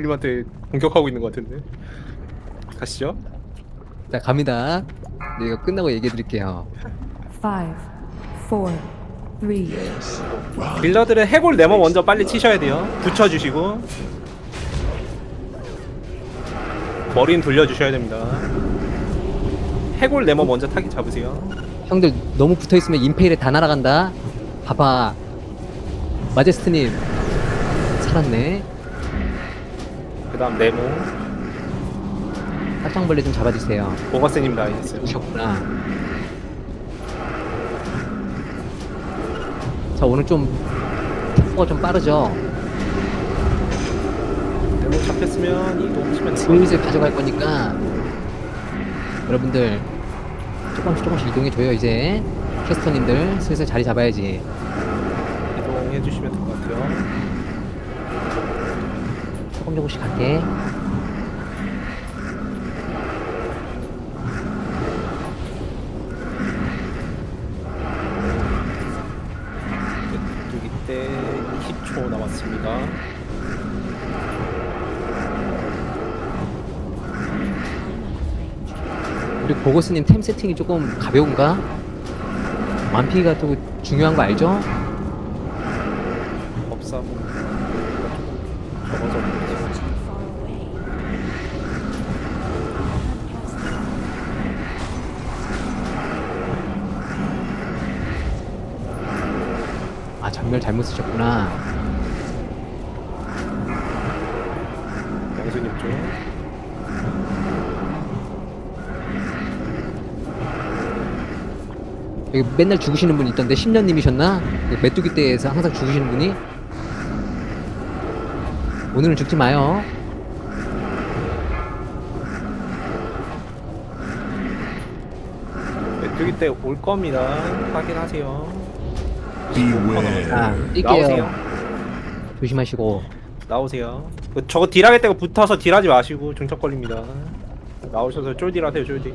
부모님한테 공격하고 있는 것 같은데. 가시죠. 자 갑니다. 네, 이거 끝나고 얘기해 드릴게요. Five, four, three, 빌러들은 해골 네모 먼저 빨리 치셔야 돼요. 붙여주시고 머리는 돌려주셔야 됩니다. 해골 네모 먼저 타기 잡으세요. 형들 너무 붙어 있으면 임페일에 다 날아간다. 봐봐. 마제스트님 살았네. 그다음 네모 깍장벌레 좀 잡아주세요. 보가스님 나이스. 오셨구나. 자 오늘 좀 템포가 좀 빠르죠. 네모 잡혔으면 이동하시면 돼요. 슬슬 가져갈 거니까 여러분들 조금씩 조금씩 이동해 줘요 이제 캐스터님들 슬슬 자리 잡아야지. 이동해 주시면 될 것 같아요. 조금 조금씩 갈게. 여기 때 20초 남았습니다. 우리 보고스님 템 세팅이 조금 가벼운가? 만피가 또 중요한 거 알죠? 법사 적어서 아 전멸 잘못 쓰셨구나. 양수님 쪽. 여기 맨날 죽으시는 분 있던데 10년님이셨나? 그 메뚜기 떼에서 항상 죽으시는 분이? 오늘은 죽지 마요. 메뚜기 때 올 겁니다. 확인하세요. Beware. 아, 뛸게요. 나오세요. 조심하시고. 나오세요. 그 저거 딜하게 때가 붙어서 딜하지 마시고 중첩 걸립니다. 나오셔서 쫄딜 하세요, 쫄딜.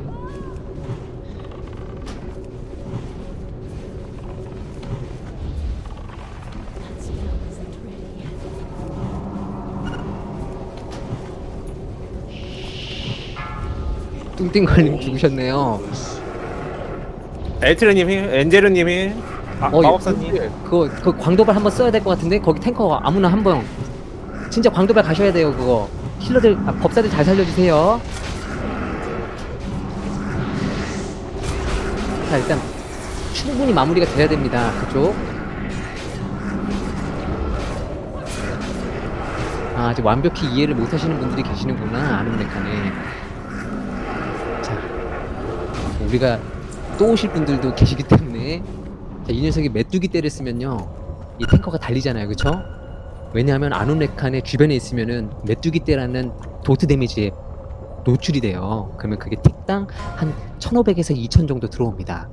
뚱띵걸님 죽으셨네요. 엘트르님이, 엔제르님이, 아, 어, 마법사님. 그거 그 광도발 한번 써야 될 것 같은데 거기 탱커 아무나 한 번. 진짜 광도발 가셔야 돼요 그거. 힐러들 아, 법사들 잘 살려주세요. 자 일단 충분히 마무리가 돼야 됩니다 그쪽. 아 아직 완벽히 이해를 못하시는 분들이 계시는구나 아름메카네. 자 우리가 또 오실 분들도 계시기 때문에 자, 이 녀석이 메뚜기 때를 쓰면요 이 탱커가 달리잖아요. 그쵸? 왜냐하면 아누네칸의 주변에 있으면은 메뚜기 때라는 도트 데미지에 노출이 돼요. 그러면 그게 틱당 한 1500에서 2000 정도 들어옵니다